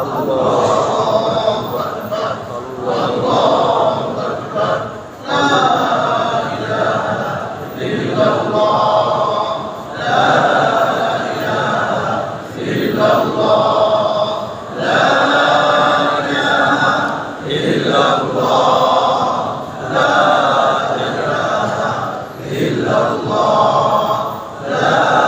الله لا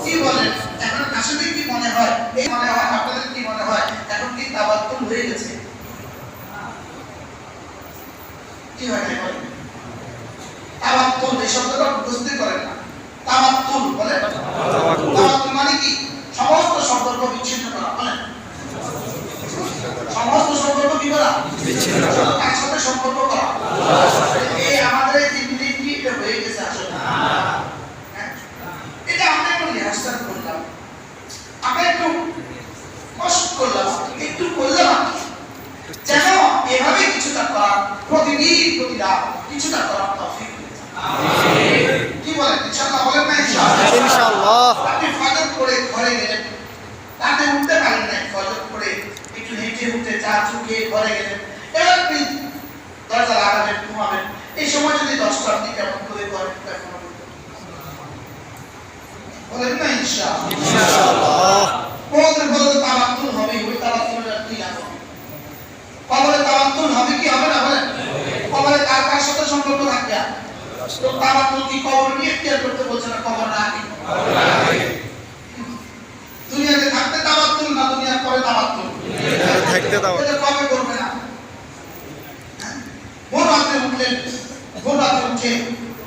কি বলেন এখন আসলে কি মনে হয় এই মনে হয় আপনাদের কি মনে হয় এখন কি তাবাত্তুল হয়ে গেছে কি হয় না বলেন তাবাত্তুল এই শব্দটা বুঝতে পারেন না তাবাত্তুল বলেন তাবাত্তুল মানে কি সমস্ত সম্পর্ক বিচ্ছিন্ন করা বলেন সমস্ত সম্পর্ক কি করা বিচ্ছিন্ন করা একসাথে সম্পর্ক করা এই আমাদের এই জিনিস কি এটা হয়ে গেছে আসলে হ্যাঁ? এটা আমরা একটু রিহার্সাল করলাম আমরা একটু কষ্ট করলাম একটু করলাম আর কি। যেন এভাবে কিছুটা করার প্রতিদিন প্রতিরাত কিছুটা করার তৌফিক কি বলেন ইনশাআল্লাহ বলেন না ইনশাআল্লাহ? ইনশাআল্লাহ। আপনি ফজর করে ঘরে গেলেন রাতে উঠতে পারেন নাই ফজর করে একটু হেঁটে উঠে চা চুকে ঘরে গেলেন এবার আপনি দরজা লাগাবেন ঘুমাবেন। এই সময় যদি দশটা আপনি কেমন করে করেন বলেন না ইনশাআল্লাহ। ইনশাআল্লাহ। বলতে বলতে তাবাত্তুল হবে ওই তাবাত্তুলের কি হবে কবরে তাবাত্তুল হবে কি হবে না কার সাথে সম্পর্ক থাকবে তো তাবাত্তুল কি কবর নিয়ে ইখতিয়ার করতে বলছে না? কবর না আগে। দুনিয়াতে থাকতে তাবাত্তুল না দুনিয়ার পরে তাবাত্তুল থাকতে দাও এটা কবে করবে না? হ্যাঁ? ভোর রাতে উঠলেন ভোর রাতে উঠে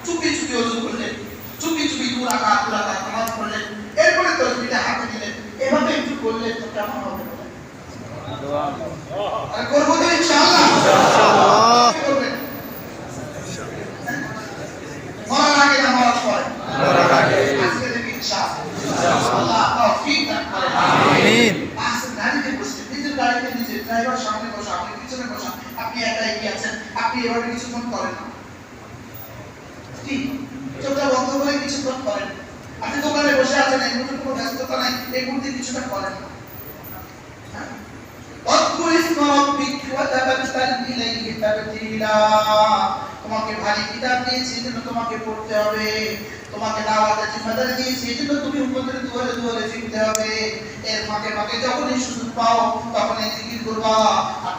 চুপি চুপি ওযু করলেন চুপি চুপি দুরা কাত দুরা কাত নামাজ পড়লেন এরপরে তসবিটা হাতে দিলেন এভাবে একটু করলেন তো কেমন হবে? করব তো ইনশাআল্লাহ কি করবেন? হ্যাঁ? মরার আগে না মরার পরে মরার আগে। আজকে থেকে ইনশাআল্লাহ আল্লাহ তৌফিক দান করেন আমিন পাশে গাড়িতে বসে নিজের গাড়িতে নিজে ড্রাইভার সামনে বসা আপনি পিছনে বসা আপনি একা এগিয়ে আছেন, আপনি এভাবে কিছুক্ষণ করেন না। চোখটা বন্ধ করে কিছুক্ষণ করেন। আপনি দোকানে বসে আছেন, এই মুহূর্তে কোনো ব্যস্ততা নাই, এই মুহূর্তে কিছুটা করেন। হ্যাঁ? না কিতাব তোমাকে পড়তে হবে। তোমাকে তুমি হবে। যখনই সুযোগ পাও তখন এই করবা।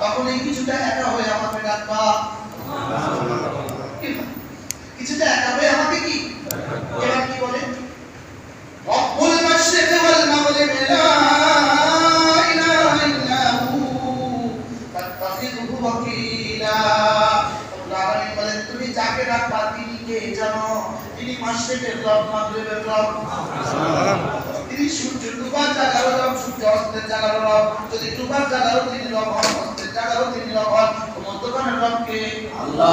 আর তখনই কিছুটা একা হয়ে আমাকে ডাকবা। কিছুটা একা হয়ে আমাকে কি? কি বলে? তুমি যাকে ডাকবা তিনি কে জানো? তিনি মাশরিকের রব, মাগরিবের রব। তিনি সূর্য ডুবার জায়গারও রব, সূর্য অস্তের জায়গারও রব। যদি ডুবার জায়গারও তিনি রব হন অস্তের জায়গারও তিনি রব হন তো মধ্যখানের রব কে আল্লাহ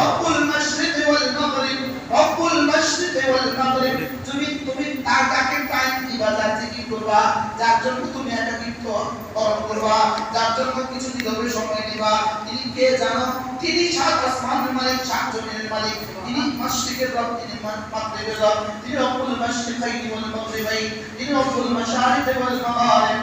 রব্বুল মাশরিক ওয়াল মাগরিব রব্বুল মাশরিক ওয়াল মাগরিব তুমি তুমি তার ডাকে টাইম দিবা যাচ্ছে কি করবে যার জন্য তুমি একাকিত্ব বরণ করবা যার জন্য কিছু নীরবে সময় দিবা তিনি কে জানো তিনি সাত আসমানের মালিক সাত জমিনের মালিক তিনি মাশরিকের রব তিনি মাগরিবের রব তিনি রব্বুল মাশরিকাইনি ওয়াল মাগরিবাইন তিনি রব্বুল মাশারিকি ওয়াল মাগারিব।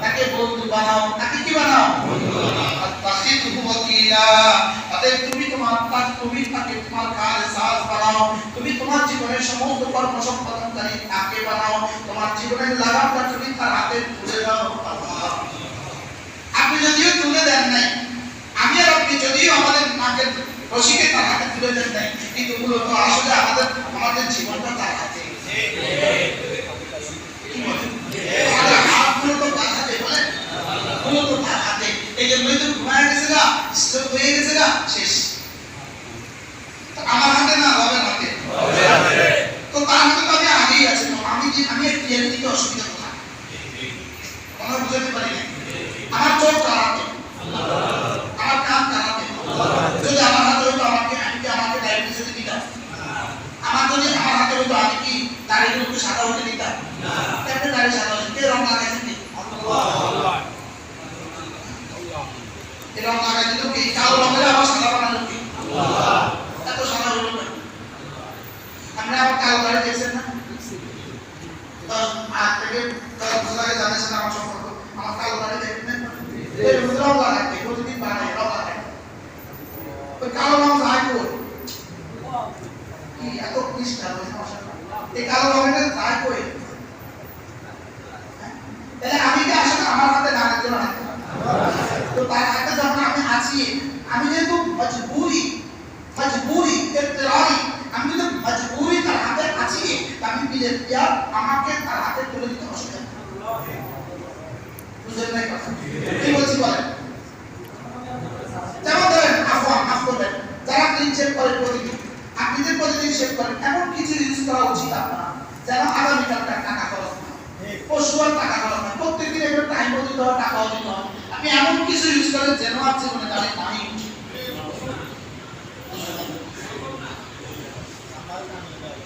তাকে বন্ধু বানাও তাকে কি বানাও? ফাত্তাখিযহু তুমি তোমার তাকে তুমি তাকে তোমার কাজে সাহায্য বানাও। তুমি তোমার জীবনের সমস্ত কর্ম সম্পাদনকারী তাকে বানাও। তোমার জীবনের লাগামটা তুমি তার হাতে তুলে দাও আপনি যদিও তুলে দেন নাই আমি আর আপনি যদিও আমাদের নাকের রশিকে তার হাতে তুলে দেন নাই কিন্তু মূলত আসলে আমাদের আমাদের জীবনটা তার হাতে বলেন? আমাদের হাতগুলো তো তার হাতে বলেন মূলত তার হাতে। এই জন্যই তো ঘুমায় গেছে গা স্ট্রোক হয়ে গেছে গা শেষ। তো আমার হাতে না রবের হাতে? তো তার হাতে তো আমি আগেই আছি আমি আমি একটু এর দিকে অসুবিধা কোথায়? আমরা বুঝতে পারি না আমার চোখ কার হাতে আমার কান কার হাতে যদি আমার হাতে হইতো আমাকে আমি কি আমাকে ডায়াবেটিস হতে দিতাম আমার যদি আমার হাতে হইতো আমি কি দাড়িগুলো একটু সাদা হতে দিতাম কেমনে দাড়ি সাদা হচ্ছে কে রং লাগাইছে কি এই রং লাগাই দিল কি কালো রঙের আবার সাদা বানালো কি এত সাদা হইল না আমরা আবার কালো দাড়ি দেখছেন না দশ আট থেকে দশ বছর আগে জানিয়েছেন আমার সম্পর্ক আমার কালো দাড়ি দেখবেন এর মধ্যে রং লাগাচ্ছে প্রতিদিন বানায় রং লাগায় ওই কালো রং যায় কই পরিষ্কার, ওই সমস্যা এই কালো কই হ্যাঁ? আমি কি আসলে আমার হাতে গানের জন্য তো তার হাতে যখন আমি আছি, আমি যেহেতু মজবুরি মজবুরি আমি যদি মজবুরি তার হাতে আছি আমি দিয়া আমাকে তার হাতে তুলে দিতে অসুবিধা বুঝলেন কথা কি বলছি বলেন যেমন ধরেন আফওয়ান মাফ করবেন যারা ক্লিন শেভ করে প্রতিদিন আপনি যে করেন, এমন কিছু ইউজ করা উচিত আপনার যেন আগামীকালটা টাকা খরচ হয়। পরশুবার টাকা খরচ হয়। প্রত্যেকদিন একটু টাইম দিতে হবে টাকাও দিতে হবে আপনি এমন কিছু ইউজ করেন যেন আপনার জীবনে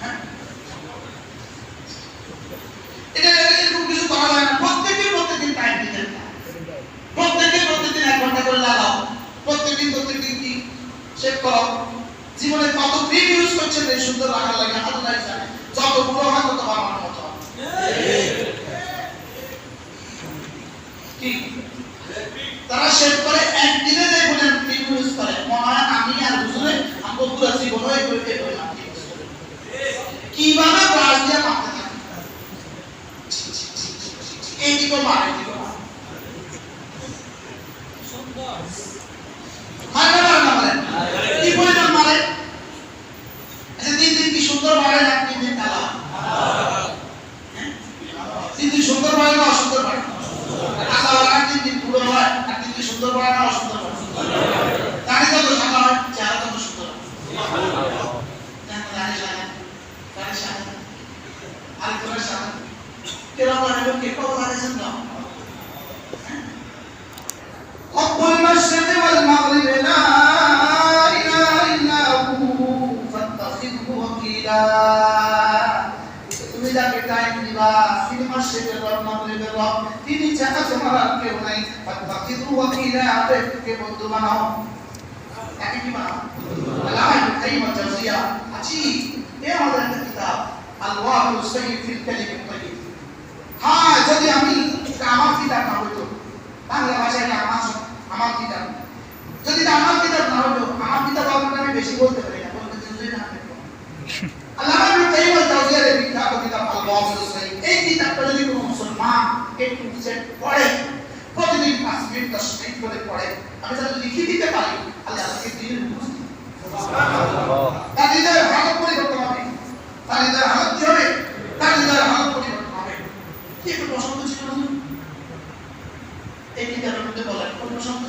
হ্যাঁ? প্রত্যেকদিন টাইম। প্রত্যেকদিন প্রত্যেকদিন এক ঘণ্টা করে লাগাও প্রত্যেকদিন প্রত্যেকদিন কি শেভ করো জীবনে কত ক্রিম ইউজ করছেন এই সুন্দর রাখার লাগে হাত নাই যত বুড়ো হয় তত বানানোর মতো হয়। কি তারা শেভ করে একদিনে যে বলেন ক্রিম ইউজ করে মনে হয় আমি আর হুজুরে আমাকে পুরো জীবন হয়ে করে দিয়ে করে নাম use করে। কীভাবে ব্রাশ দিয়ে মারতে থাকে এইদিকে মারে এদিকে মারে মারে না মারে না মারে কি পরিমাণ মারে আচ্ছা দিন দিন কি সুন্দর মারে না তিন দিন কালা হ্যাঁ? কিন্তু সুন্দর পায় না অসুন্দর পায় কাঁচা হয়। আচ্ছা, সুন্দর পায় না অসুন্দর পায় দাড়ি যত সাদা হয়, চেহারা তত সুন্দর দাড়ি সাদা? দাড়ি সাদা। আর করে সাদা কেরম বানাবেন কে না? হ্যাঁ? কখন মাসে টাইম দিবা রব তিনি কেউ নাই। ওয়াকিলা কে বন্ধু বানাও। কি বানাও? আল্লাহ এ আমাদের কিতাব। ফিল হ্যাঁ যদি আমি আমার কিতাব না হইতো বাংলা ভাষায় আমার আমার কিতাব যদি আমার কিতাব না হতো আমার কিতাব আপনাকে বেশি বলতে পারি না বলতে যদি না আমি বলব। আল্লামা ইবনে তাইমিয়া তাওজিয়ার এই বিখ্যাত কিতাব আল-ওয়াসিল সাইয়্যিদ এই কিতাবটা যদি কোনো মুসলমান একটু সেট পড়ে দশ মিনিট করে পড়ে। আমি তাহলে লিখে দিতে পারি আল্লাহ আজকে দিনের বুঝ তার হৃদয়ের হালত পরিবর্তন হবে। তার হৃদয়ের হালত কি হবে তার হৃদয়ের হালত পরিবর্তন হবে কি একটু পছন্দ ছিল হুজুর? এই কিতাবের মধ্যে বলেন কোন পছন্দ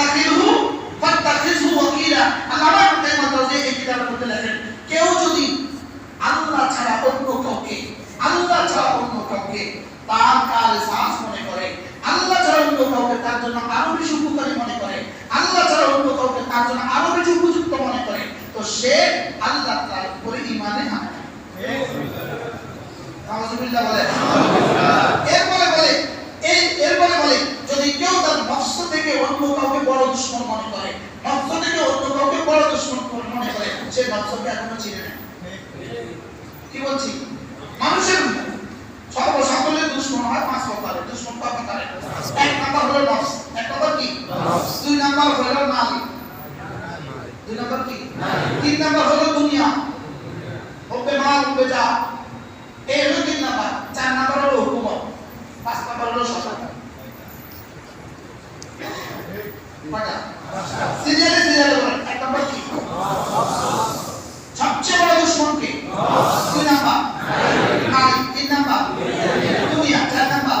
ফাত্তাখিযহু ফাত্তাখিযহু ওয়াকিলা। ইবনে কাইয়িম আল-জাওজিয়া এই কিতাবের মধ্যে লেখেন কেউ যদি আল্লাহ ছাড়া অন্য কাউকে আল্লাহ ছাড়া অন্য কাউকে তার কার সাহস মনে করে আল্লাহ ছাড়া অন্য কাউকে তার জন্য আরও বেশি উপকারী মনে করে আল্লাহ ছাড়া অন্য কাউকে তার জন্য আরও বেশি উপযুক্ত মনে করে তো সে আল্লাহ তার উপরে ইমানে না। নাউজুবিল্লাহ বলে এরপরে বলে এই এরপরে বলে যদি কেউ তার নফস থেকে অন্য কাউকে বড় দুশ্মন মনে করে নফস থেকে অন্য কাউকে বড় দুশ্মন মনে করে নফসকে এখনও চিনে না। কি বলছি? মানুষের সর্ব সকলের দুশ্মন হয় পাঁচ প্রকারের। দুশ্মন কয় প্রকারের। এক নাম্বার হলো নফস। এক নাম্বার কি? দুই নাম্বার হলো মালিক দুই নাম্বার কি? তিন নাম্বার হলো দুনিয়া। হোকে মাল হোকে যা এই হলো তিন নাম্বার চার নাম্বার হলো হুকুমত পাঁচ নাম্বার হলো সরকার কয়টা সিরিয়ালে সিরিয়ালে বলেন এক নাম্বার কি সবচেয়ে বড় দুশ্মন কে দুই নাম্বার নারী তিন নাম্বার দুনিয়া চার নাম্বার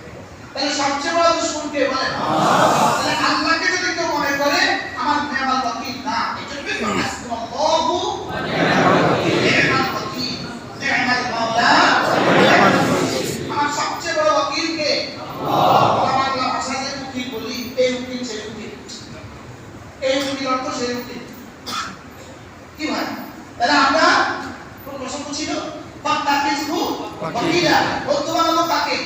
তাহলে সবচেয়ে বড় দুশ্মন কে বলে তাহলে আল্লাহকে যদি কেউ মনে করে, আমার নেমাল ওয়াকিল। না বাংলা, এই উকিল অর্থ সেই কি ভাই? তাহলে আমরা কোন প্রসঙ্গ ছিল ফাত্তাকিজহু ওয়াকিলা বন্ধু বানাবো কাকে?